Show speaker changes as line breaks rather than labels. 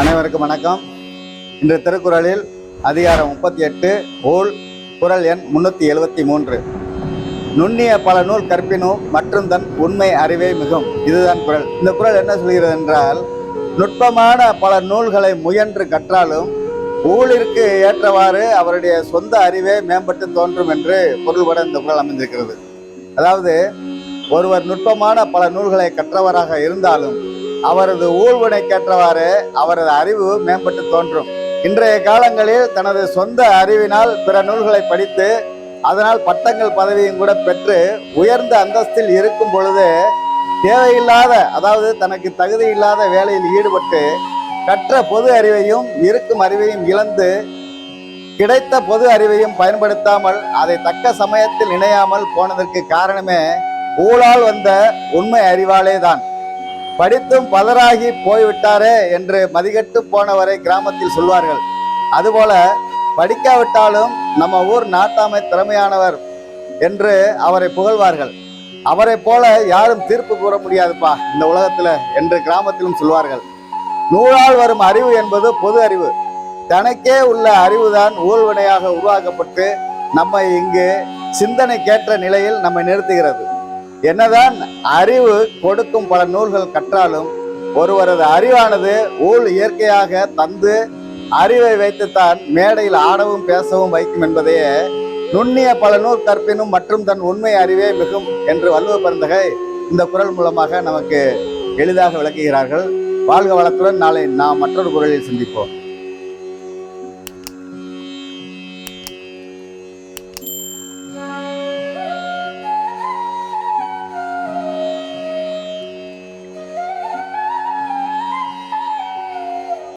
அனைவருக்கும் வணக்கம். இன்று திருக்குறளில் அதிகாரம் முப்பத்தி எட்டு ஓல் குரல் எண் முன்னூற்றி எழுபத்தி மூன்று. நுண்ணிய பல நூல் கற்பினும் மற்றும் தன் உண்மை அறிவே மிகும். இதுதான் குறள் இந்த குறள் என்ன சொல்கிறது என்றால் நுட்பமான பல நூல்களை முயன்று கற்றாலும் ஊழிற்கு ஏற்றவாறு அவருடைய சொந்த அறிவே மேம்பட்டு தோன்றும் என்று பொருள்பட இந்த குரல் அமைந்திருக்கிறது. அதாவது ஒருவர் நுட்பமான பல நூல்களை கற்றவராக இருந்தாலும் அவரது ஊழ்வினைக்கேற்றவாறு அவரது அறிவு மேம்பட்டு தோன்றும். இன்றைய காலங்களில் தனது சொந்த அறிவினால் பிற நூல்களை படித்து அதனால் பட்டங்கள் பதவியும் கூட பெற்று உயர்ந்த அந்தஸ்தில் இருக்கும் பொழுது தேவையில்லாத அதாவது தனக்கு தகுதி இல்லாத வேலையில் ஈடுபட்டு கற்ற பொது அறிவையும் இருக்கும் அறிவையும் இழந்து கிடைத்த பொது அறிவையும் பயன்படுத்தாமல் அதை தக்க சமயத்தில் இணையாமல் போனதற்கு காரணமே ஊழால் வந்த உண்மை அறிவாலே தான் படித்தும் பதறாகி போய்விட்டாரே என்று மதிகட்டு போனவரை கிராமத்தில் சொல்வார்கள். அதுபோல படிக்காவிட்டாலும் நம்ம ஊர் நாட்டாமை திறமையானவர் என்று அவரை புகழ்வார்கள். அவரை போல யாரும் தீர்ப்பு கூற முடியாதுப்பா இந்த உலகத்துல என்று கிராமத்திலும் சொல்வார்கள். நூலால் வரும் அறிவு என்பது பொது அறிவு. தனக்கே உள்ள அறிவுதான் ஊழ்வினையாக உருவாக்கப்பட்டு நம்மை இங்கு சிந்தனைக்கேற்ற நிலையில் நம்மை நிறுத்துகிறது. என்னதான் அறிவு கொடுக்கும் பல நூல்கள் கற்றாலும் ஒருவரது அறிவானது ஊழ் இயற்கையாக தந்து அறிவை வைத்துத்தான் மேடையில் ஆடவும் பேசவும் வைக்கும் என்பதையே நுண்ணிய பல நூல் கற்பினும் மற்றும் தன் உண்மை அறிவே மிகும் என்று வள்ளுவ பருந்தகை இந்த குரல் மூலமாக நமக்கு எளிதாக விளக்குகிறார்கள். வாழ்க வளத்துடன் நாளை நாம் மற்றொரு குரலில் சந்திப்போம்.